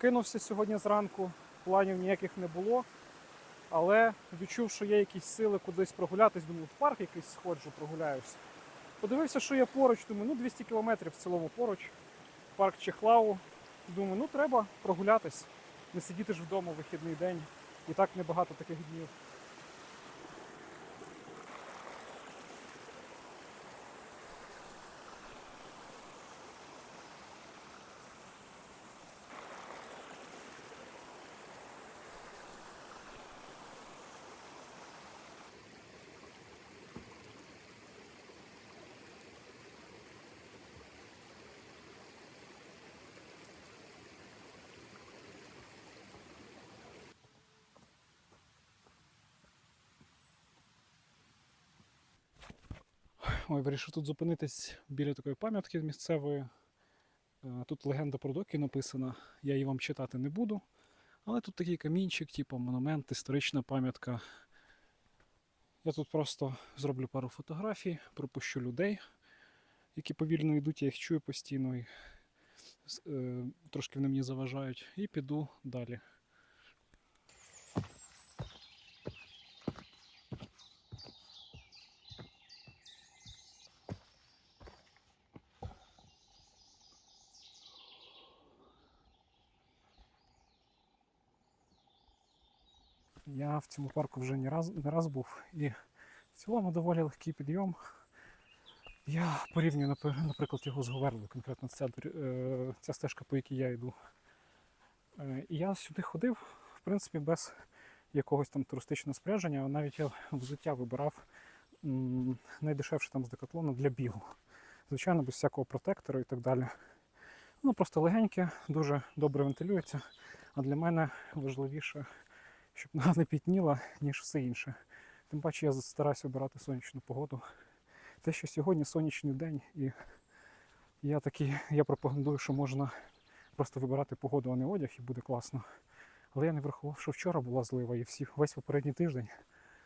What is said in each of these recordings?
Прокинувся сьогодні зранку, планів ніяких не було. Але відчув, що є якісь сили кудись прогулятись, думаю, в парк якийсь сходжу, прогуляюсь. Подивився, що є поруч, думаю, ну 200 кілометрів в цілому поруч. Парк Чехлау. Думаю, ну треба прогулятись, не сидіти ж вдома в вихідний день. І так небагато таких днів. Ой, вирішив тут зупинитись біля такої пам'ятки місцевої. Е, Тут легенда про доки написана, я її вам читати не буду. Але тут такий камінчик, типу монумент, історична пам'ятка. Я тут просто зроблю пару фотографій, пропущу людей, які повільно йдуть, я їх чую постійно і е, трошки вони мені заважають, і піду далі. Я в цьому парку вже не раз, не раз був і в цілому доволі легкий підйом. Я порівнюю, наприклад, його з Говерлою, конкретно ця, е, ця стежка, по якій я йду. Е, І я сюди ходив, в принципі, без якогось там туристичного спорядження, навіть я взуття вибирав найдешевше там з декатлону для бігу. Звичайно, без всякого протектора і так далі. Ну, просто легеньке, дуже добре вентилюється. А для мене важливіше щоб нога не пітніла, ніж все інше. Тим паче я стараюся обирати сонячну погоду. Те, що сьогодні сонячний день, і я такий, я пропагандую, що можна просто вибирати погоду, а не одяг, і буде класно. Але я не врахував, що вчора була злива, і всі, весь попередній тиждень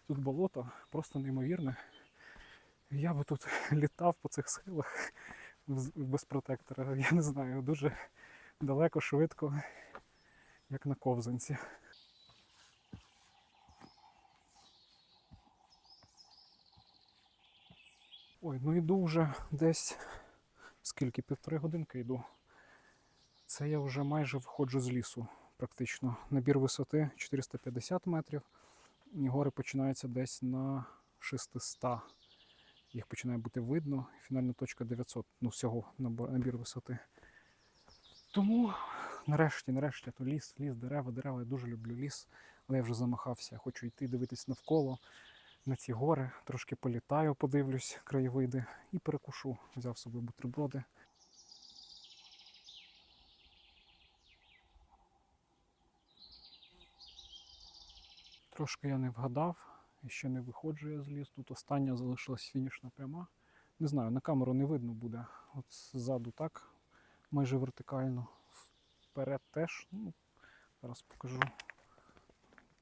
тут болото просто неймовірне. Я би тут літав по цих схилах без протектора. Я не знаю, дуже далеко, швидко, як на ковзанці. Ой, ну йду вже десь скільки, півтори годинки йду. Це я вже майже виходжу з лісу, практично. Набір висоти 450 метрів. І гори починаються десь на 600. Їх починає бути видно. Фінальна точка 900, ну всього набір висоти. Тому нарешті, нарешті, то ліс, ліс, дерева, дерева. Я дуже люблю ліс, але я вже замахався. Хочу йти дивитись навколо на ці гори, трошки політаю, подивлюсь краєвиди і перекушу. Взяв з собою бутерброди. Трошки я не вгадав, і ще не виходжу я з лісу. Тут остання залишилась фінішна пряма. Не знаю, на камеру не видно буде. От ззаду так, майже вертикально. Вперед теж. Ну, зараз покажу.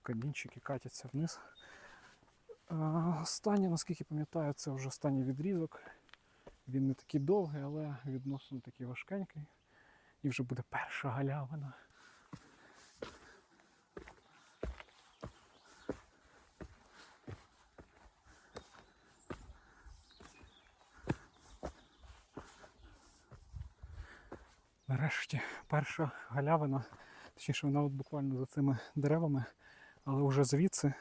Камінчики катяться вниз. Останнє, наскільки пам'ятаю, це вже останній відрізок. Він не такий довгий, але відносно такий важкенький. І вже буде перша галявина. Нарешті перша галявина. Точніше, вона от буквально за цими деревами, але вже звідси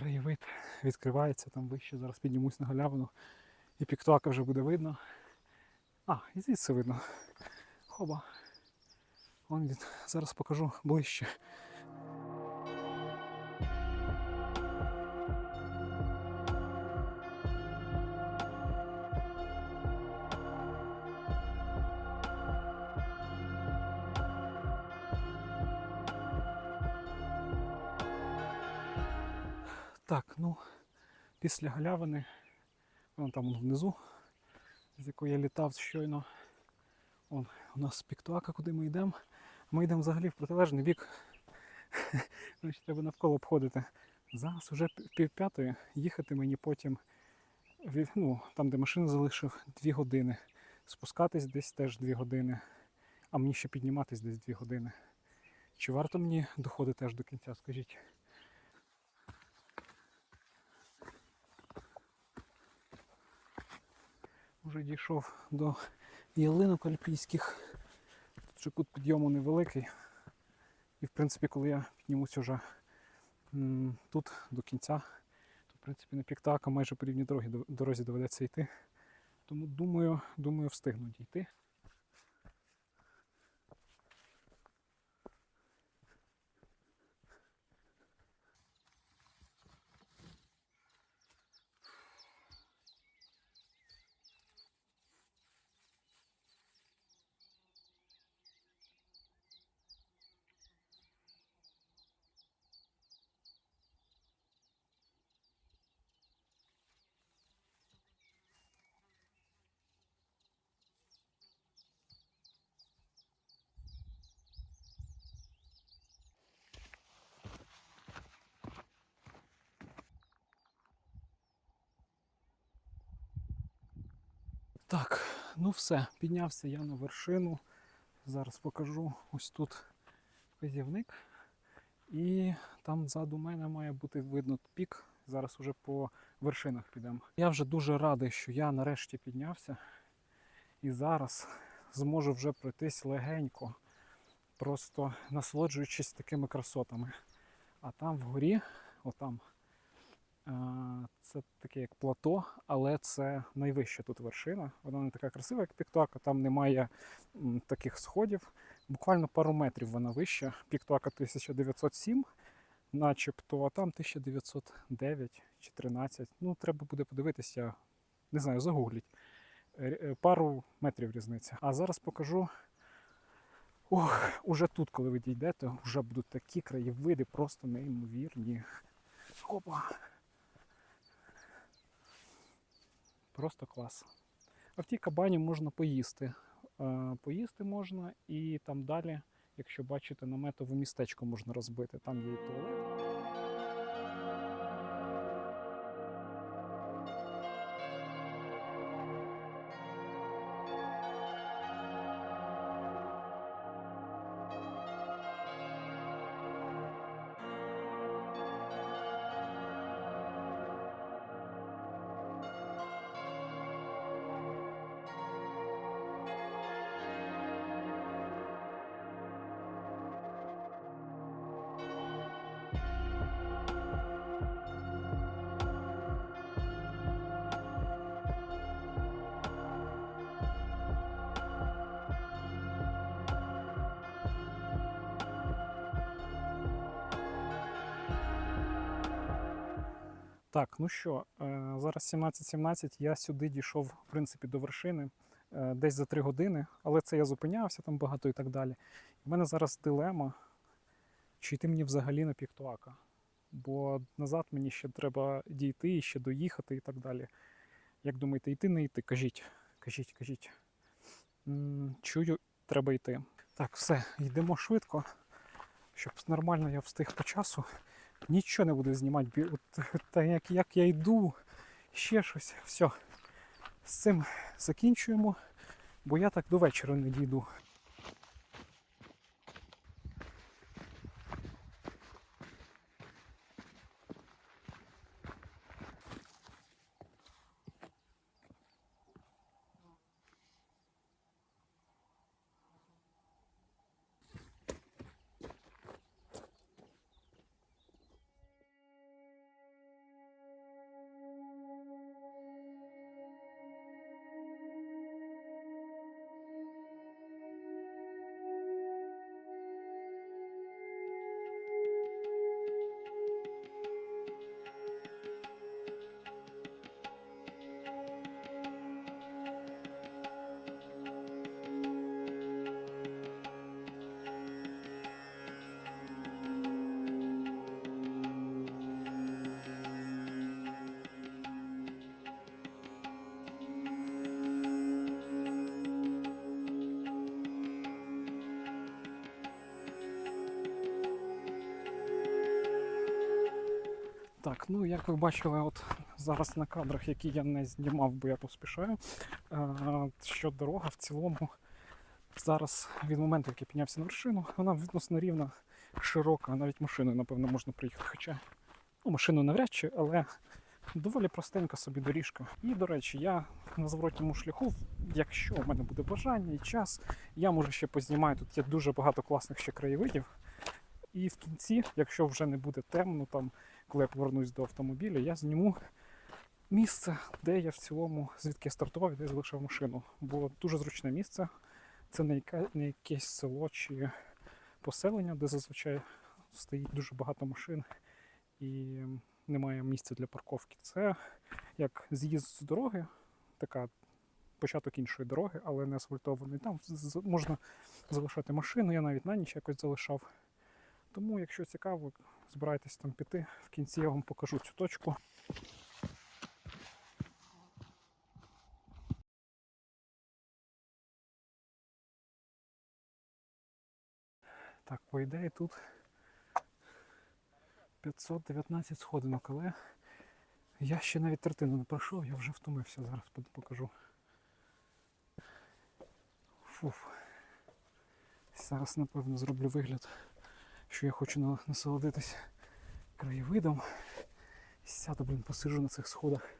краєвид відкривається там вище. Зараз піднімусь на галявину і піктуака вже буде видно. А, і звідси видно. Хоба. Вон він. Зараз покажу ближче. Так, ну, після галявини, вон там внизу, з якої я літав щойно. Вон, у нас піктуака, куди ми йдемо. Ми йдемо взагалі в протилежний бік. Значить, треба навколо обходити. Зараз вже пів п'ятої, їхати мені потім ну, там, де машину залишив, дві години. Спускатись десь теж дві години. а мені ще підніматись десь 2 години. Чи варто мені доходити аж до кінця, скажіть? Уже дійшов до ялинок альпійських. Тут вже кут підйому невеликий. І в принципі, коли я піднімусь уже тут до кінця, то в принципі на піктака майже по дорогі, дорозі доведеться йти. Тому думаю, думаю, встигну дійти. Так, ну все, піднявся я на вершину. Зараз покажу ось тут вказівник. І там ззаду мене має бути видно пік. Зараз уже по вершинах підемо. Я вже дуже радий, що я нарешті піднявся. І зараз зможу вже пройтись легенько, просто насолоджуючись такими красотами. А там вгорі, отам, це таке як плато, але це найвища тут вершина. Вона не така красива, як Піктуака, там немає таких сходів. Буквально пару метрів вона вища. Піктуака 1907, начебто, а там 1909 чи 13. Ну, треба буде подивитися, не знаю, загугліть. Е, Пару метрів різниця. А зараз покажу. Ох, уже тут, коли ви дійдете, вже будуть такі краєвиди, просто неймовірні. Опа! Просто клас. А в тій кабані можна поїсти. Е, Поїсти можна і там далі, якщо бачите, наметове містечко можна розбити. Там є і туалет. Так, ну що, е, зараз 17.17, я сюди дійшов, в принципі, до вершини е, десь за 3 години, але це я зупинявся там багато і так далі. У мене зараз дилема, чи йти мені взагалі на Піктуака. Бо назад мені ще треба дійти, і ще доїхати і так далі. Як думаєте, йти не йти? Кажіть, кажіть, кажіть. Чую, треба йти. Так, все, йдемо швидко, щоб нормально я встиг по часу. Нічого не буду знімати. От, та як, як я йду, ще щось. Все. З цим закінчуємо, бо я так до вечора не дійду. Так, ну як ви бачили, от зараз на кадрах, які я не знімав, бо я поспішаю, е, що дорога в цілому Зараз від моменту, як я піднявся на вершину, вона відносно рівна, широка, навіть машиною, напевно, можна проїхати. Хоча ну, машину навряд чи, але доволі простенька собі доріжка. І, до речі, я на зворотньому шляху, якщо в мене буде бажання і час, я може ще познімаю. Тут є дуже багато класних ще краєвидів. І в кінці, якщо вже не буде темно, там, коли я повернусь до автомобіля, я зніму місце, де я в цілому, звідки я стартував і де я залишив машину. Було дуже зручне місце. Це не, яка, не якесь село чи поселення, де зазвичай стоїть дуже багато машин і немає місця для парковки. Це як з'їзд з дороги, така початок іншої дороги, але не асфальтований. Там можна залишати машину, я навіть на ніч якось залишав. Тому, якщо цікаво, збирайтесь там піти. В кінці я вам покажу цю точку. Так, по ідеї тут 519 сходинок, але я ще навіть третину не пройшов, я вже втомився, зараз покажу. Фуф. Зараз, напевно, зроблю вигляд, що я хочу насолодитись краєвидом. Сяду, блін, посижу на цих сходах.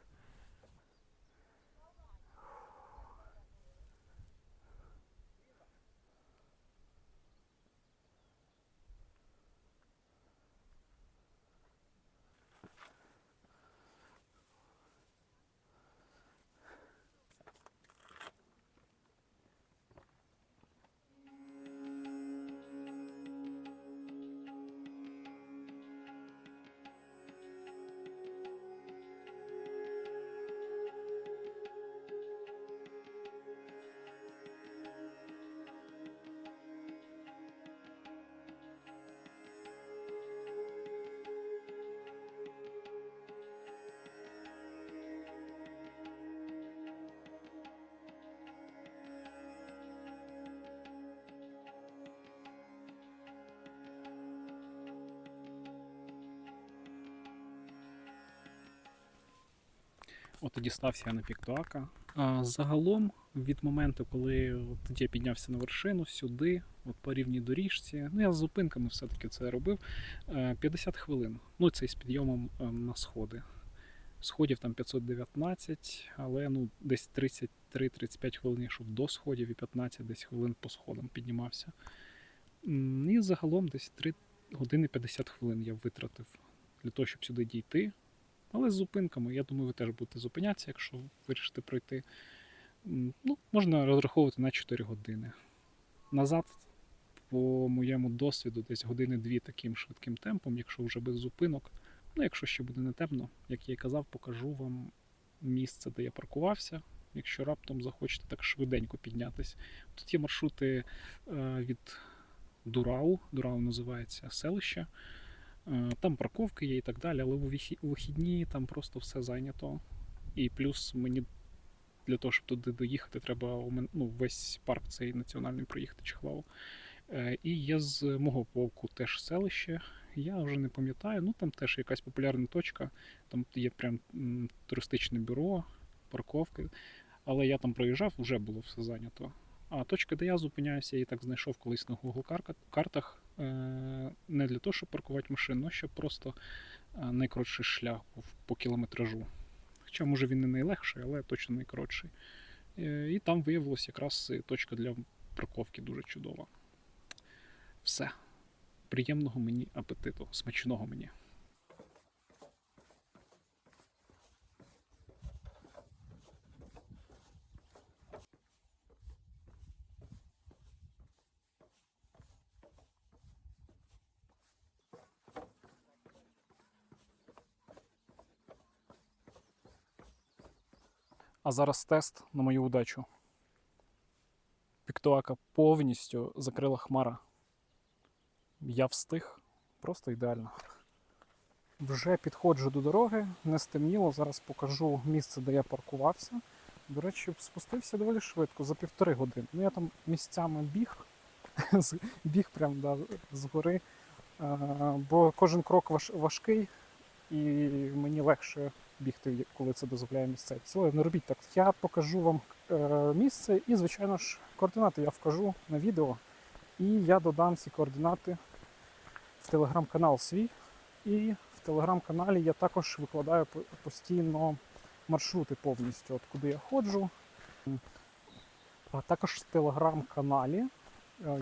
От тоді стався я на Піктуака. А загалом, від моменту, коли от я піднявся на вершину сюди, от по рівній доріжці, ну я з зупинками все-таки це робив. е, 50 хвилин. Ну, це з підйомом е, на сходи. Сходів там 519, але ну, десь 33-35 хвилин йшов до сходів і 15 десь хвилин по сходам піднімався. І загалом десь 3 години 50 хвилин я витратив для того, щоб сюди дійти. Але з зупинками, я думаю, ви теж будете зупинятися, якщо вирішите пройти. Ну, можна розраховувати на 4 години. Назад, по моєму досвіду, десь години-дві таким швидким темпом, якщо вже без зупинок. Ну, якщо ще буде не темно, як я і казав, покажу вам місце, де я паркувався. Якщо раптом захочете так швиденько піднятися. Тут є маршрути е, від Дурау, Дурау називається селище. Е, Там парковки є і так далі, але у вихідні там просто все зайнято. І плюс мені для того, щоб туди доїхати, треба ну, весь парк цей національний проїхати Чехлаву. Е, І є з мого полку теж селище. Я вже не пам'ятаю, ну там теж якась популярна точка, там є прям туристичне бюро, парковки. Але я там проїжджав, вже було все зайнято. А точка, де я зупиняюся, я її так знайшов колись на Google картах. е, Не для того, щоб паркувати машину, а щоб просто е, найкоротший шлях був по кілометражу. Хоча, може, він не найлегший, але точно найкоротший. Е, І там виявилася якраз точка для парковки дуже чудова. Все. Приємного мені апетиту, смачного мені. А зараз тест на мою удачу. Піктуака повністю закрила хмара. Я встиг просто ідеально. Вже підходжу до дороги, не стемніло. Зараз покажу місце, де я паркувався. До речі, спустився доволі швидко, за півтори години. Ну я там місцями біг, біг прямо да, згори, е, бо кожен крок важ, важкий, і мені легше бігти, коли це дозволяє місцевість. Але не робіть так. Я покажу вам е, місце і, звичайно ж, координати я вкажу на відео. І я додам ці координати в телеграм-канал свій. І в телеграм-каналі я також викладаю постійно маршрути повністю, от куди я ходжу. А також в телеграм-каналі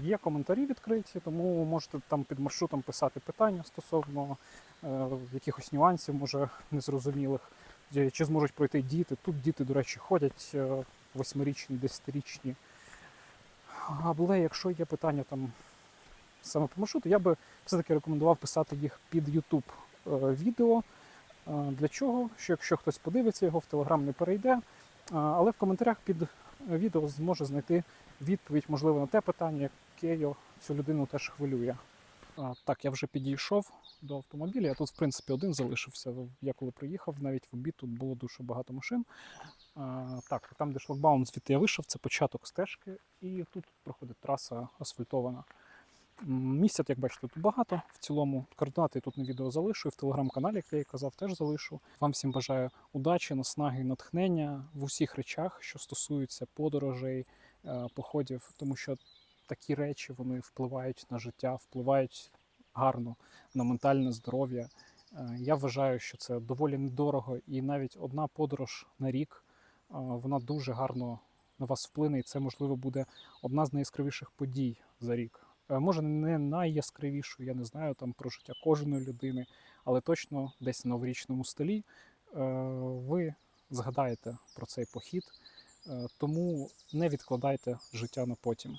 є коментарі відкриті, тому можете там під маршрутом писати питання стосовно е, якихось нюансів, може незрозумілих, Чи- чи зможуть пройти діти. Тут діти, до речі, ходять е, восьмирічні, десятирічні. Але якщо є питання там саме по маршруту, я би все-таки рекомендував писати їх під YouTube е, відео. Е, Для чого? Що якщо хтось подивиться його в Телеграм не перейде, е, але в коментарях під відео зможе знайти відповідь, можливо, на те питання, яке його- цю людину теж хвилює. Так, я вже підійшов до автомобіля. Я тут, в принципі, один залишився. Я коли приїхав, навіть в обід тут було дуже багато машин. Так, там, де шлагбаум, звідти я вийшов, це початок стежки, і тут проходить траса асфальтована. Місця, як бачите, тут багато. В цілому координати тут на відео залишу, і в телеграм-каналі, як я і казав, теж залишу. Вам всім бажаю удачі, наснаги натхнення в усіх речах, що стосуються подорожей, е, походів, тому що такі речі вони впливають на життя, впливають гарно на ментальне здоров'я. Е, Я вважаю, що це доволі недорого, і навіть одна подорож на рік е, вона дуже гарно на вас вплине, і це можливо буде одна з найяскравіших подій за рік. Е, Може, не найяскравішу, я не знаю там про життя кожної людини, але точно десь на новорічному столі е, ви згадаєте про цей похід. Е, Тому не відкладайте життя на потім.